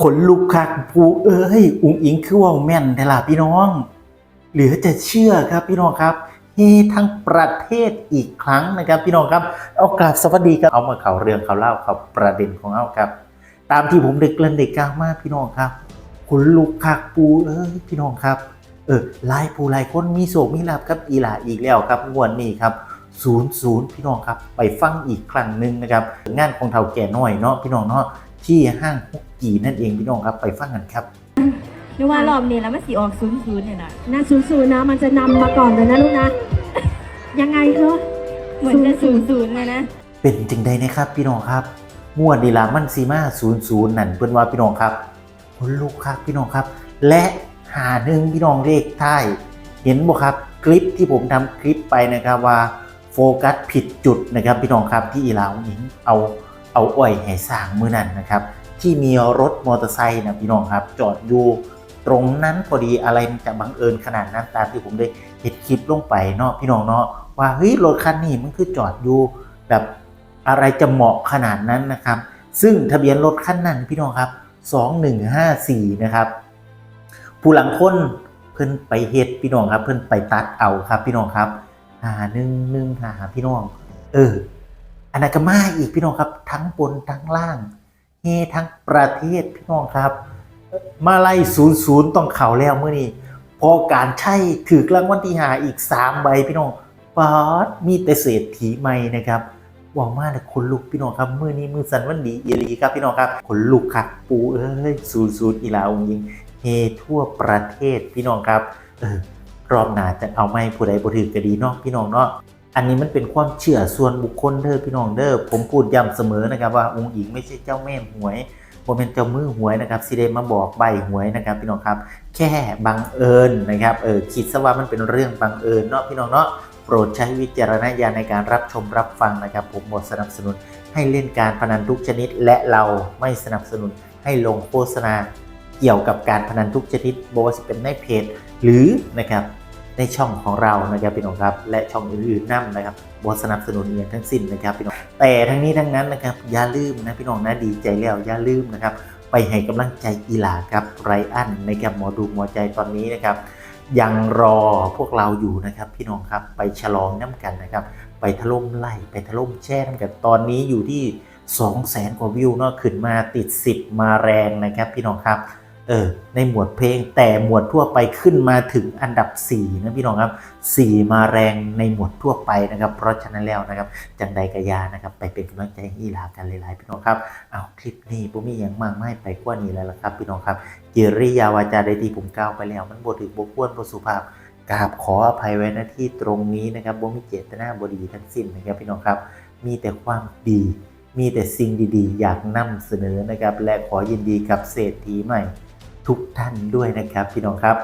ขนลุกคักปูเอ้ยอุ้งอิงคือว่าแม่นแต่ละพี่น้อง เหลือจะเชื่อครับพี่น้องครับเฮทั้งประเทศอีกครั้งนะครับ พี่น้องครับเอากราบสวัสดีครับเอามาเขาเรื่องเขาเล่าเขาประเด็นของเอาครับ ตามที่ผมเด็กเกริ่นเด็กกลาวมาพี่น้องครับขนลุกคักปูเอ้ยพี่น้องครับเออลายปูลายคนมีโศกมีลาบครับอีหลาอีกแล้วครับงวดนี้ครับศูนย์ศูนย์พี่น้องครับ ไปฟังอีกครั้งหนึ่งนะครับ งานของเท่าแก่น้อยเนาะพี่น้องเนาะ ที่ห้างฮกกีนั่นเองพี่น้องครับไปฟังกันครับหรือว่ารอบนี้แล้วมันสีออกศูนย์ศูนย์เนี่ยนะนะศูนย์ศูนย์นะมันจะนำมาก่อนเลยนะลูกนะ ยังไงเหรอเหมือนจะศูนย์ศูนย์เลยนะ เป็นจริงใดนะครับ พี่น้องครับงวดดีละมันซีมาศูนย์ศูนย์นั่นเพิ่นว่าพี่น้องครับคนลูกครับพี่น้องครับ และหาหนึ่งพี่น้องเลขท้ายเห็นบ่ครับคลิปที่ผมทำคลิปไปนะครับว่าโฟกัสผิดจุดนะครับพี่น้องครับที่อีลาวหญิงเอา เอาอ้อยให้สร้างมือนั่นนะครับ ที่มีรถมอเตอร์ไซค์นะพี่น้องครับ จอดอยู่ตรงนั้นพอดีอะไรมันจะบังเอิญขนาดนั้นตามที่ผมได้เห็นคลิปลงไปเนาะพี่น้องเนาะว่าเฮ้ยรถคันนี้มันคือจอดอยู่แบบอะไรจะเหมาะขนาดนั้นนะครับ ซึ่งทะเบียนรถคันนั้นพี่น้องครับ 2154 นะครับ ผู้หลังคนเพิ่นไปเฮ็ดพี่น้องครับ เพิ่นไปตัดเอาครับ พี่น้องครับหาหนึ่งหนึ่งหาพี่น้อง เออ อันนั้นก็มาอีกพี่น้องครับ ทั้งบนทั้งล่างเฮทั้งประเทศพี่น้องครับ มาไล่ศูนย์ศูนย์ต้องเข่าแล้วเมื่อนี้พอการใช่ถือกรางวัลที่หาอีกสามใบพี่น้องป๊าดมีแต่เศรษฐีใหม่นะครับหวังมากเลยคนลุกพี่น้องครับมื่อนี้มือสันวันดีเอลีครับพี่น้องครับคนลุกคักปูเอ้ยศูนย์ศูนย์อีลาองยิงเฮทั่วประเทศพี่น้องครับเออรอบหน้าจะเอาไม่ผู้ใดบ่ถือก็ดีเนาะพี่น้องเนาะ อันนี้มันเป็นความเชื่อส่วนบุคคลเด้อพี่น้องเด้อผมพูดย้ำเสมอนะครับว่าองค์หญิงไม่ใช่เจ้าแม่หวยผมเป็นเจ้ามือหวยนะครับสิเดมาบอกใบหวยนะครับพี่น้องครับ แค่บังเอิญนะครับเออคิดซะว่ามันเป็นเรื่องบังเอิญเนาะพี่น้องเนาะโปรดใช้วิจารณญาณในการรับชมรับฟังนะครับ ผมหมดสนับสนุนให้เล่นการพนันทุกชนิด และเราไม่สนับสนุนให้ลงโฆษณาเกี่ยวกับการพนันทุกชนิดโบสเป็นในเพจหรือนะครับ ในช่องของเรานะครับพี่น้องครับ และช่องอื่นๆนั่นนะครับบสนับสนุนเงินทั้งสิ้นนะครับพี่น้องแต่ทั้งนี้ทั้งนั้นนะครับอย่าลืมนะพี่น้องนะดีใจแล้วอย่าลืมนะครับไปให้กำลังใจอีหลาครับไรอันนะครับหมอดูหมอใจตอนนี้นะครับ ยังรอพวกเราอยู่นะครับพี่น้องครับไปฉลองน้ำกันนะครับ ไปถล่มไล่ไปถล่มแช่น้ำกันตอนนี้อยู่ที่2 0 0แสนกว่าวิวเนาะขึ้นมาติด 10 มาแรงนะครับพี่น้องครับ เออในหมวดเพลงแต่หมวดทั่วไปขึ้นมาถึงอันดับ 4 นะพี่น้องครับ 4 มาแรงในหมวดทั่วไปนะครับ เพราะฉะนั้นแล้วนะครับ จังใดกยานะครับ ไปเป็นกำลังใจให้อีลากันหลายๆพี่น้องครับเอาคลิปนี้ผมมีอย่างมากไม่ไปกว่านี้แล้วล่ะครับพี่น้องครับเจริยาวาจาใดที่ผมกล่าวไปแล้ว มันบทถึงบกวนบสุภาพกราบขออภัยไว้ณที่ตรงนี้นะครับบ่มีเจตนาบดีทั้งสิ้นนะครับพี่น้องครับ มีแต่ความดี มีแต่สิ่งดีๆ อยากนำเสนอนะครับ และขอยินดีกับเศรษฐีใหม่ ทุกท่านด้วยนะครับพี่น้องครับ